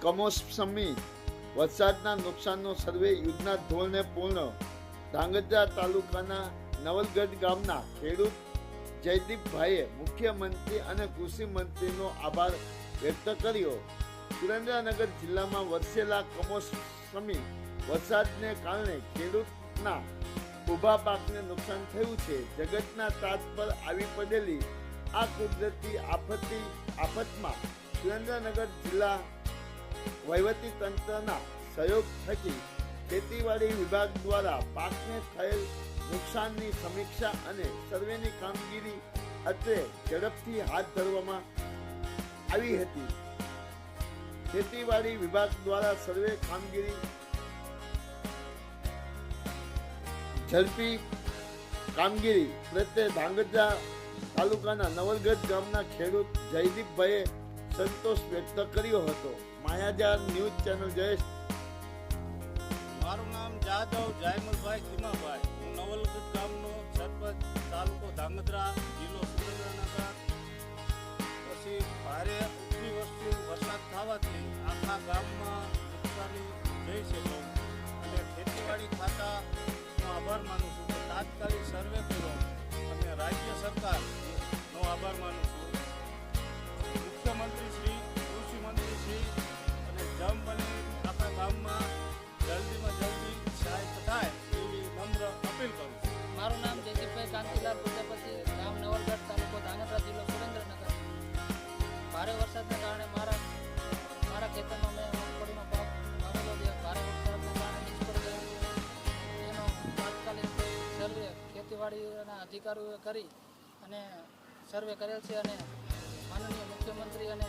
કમોસમી વરસાદના નુકસાનનો સર્વે યુદ્ધના ધોરણે પૂર્ણ. ધાંગધ્રા તાલુકાના નવલગઢ ગામના ખેડૂત જયદીપભાઈએ મુખ્યમંત્રી અને કૃષિ મંત્રીનો આભાર વ્યક્ત કર્યો. સુરેન્દ્રનગર જિલ્લામાં વરસેલા કમોસમી વરસાદને કારણે ખેડૂતના ઊભા પાકને નુકસાન થયું છે. જગતના તાજ પર આવી પડેલી આ કુદરતી આફતી, આફતમાં સુરેન્દ્રનગર જિલ્લા વહીવટી તંત્રના સહયોગ થકી ખેતીવાડી વિભાગ દ્વારા પાકને થયેલ નુકસાનની સમીક્ષા અને સર્વેની કામગીરી અત્રે ઝડપથી હાથ ધરવામાં આવી હતી. ખેતીવાડી વિભાગ દ્વારા સર્વે કામગીરી ઝડપી કામગીરી પ્રત્યે ધાંગધ્રા તાલુકાના નવલગઢ ગામના ખેડૂત જયદીપભાઈએ સંતોષ વ્યક્ત કર્યો હતો. માયાજાર ન્યૂઝ ચેનલ જયેશ મારું નામ જાદવ જાયમલભાઈ ખીમાભાઈ. હું નવલગઢ ગામનો સરપંચ, તાલુકો ધાંગધ્રા જિલ્લો સુરેન્દ્રનગર. પછી ભારે ઉત્તરી વસ્તુ વરસાદ થવાથી આખા ગામમાં નુકસાની થઈ છે અને ખેતીવાડી ખાતાનો આભાર માનું છું. કે તાત્કાલિક સર્વે મુખ્યમંત્રી શ્રી, કૃષિ મંત્રીશ્રી અને જમ બને આપણા ગામમાં જલ્દીમાં જલ્દી સહાય થાય એવી નમ્ર અપીલ કરું મારું નામ જયદીપભાઈ કાંતિલાલ પ્રજાપતિ, ગામ નવલગઢ તાલુકો ધાંગધ્રા જિલ્લો સુરેન્દ્રનગર. ભારે વરસાદને કારણે મારા મારા ખેતરમાં મેં મગફળીનો પાક વાવેલો છે. ભારે વરસાદને કારણે નિષ્ફળ ગયો. એનો તાત્કાલિક સર્વે ખેતીવાડીના અધિકારીઓએ કરી અને સર્વે કરેલ છે અને માનનીય મુખ્યમંત્રી અને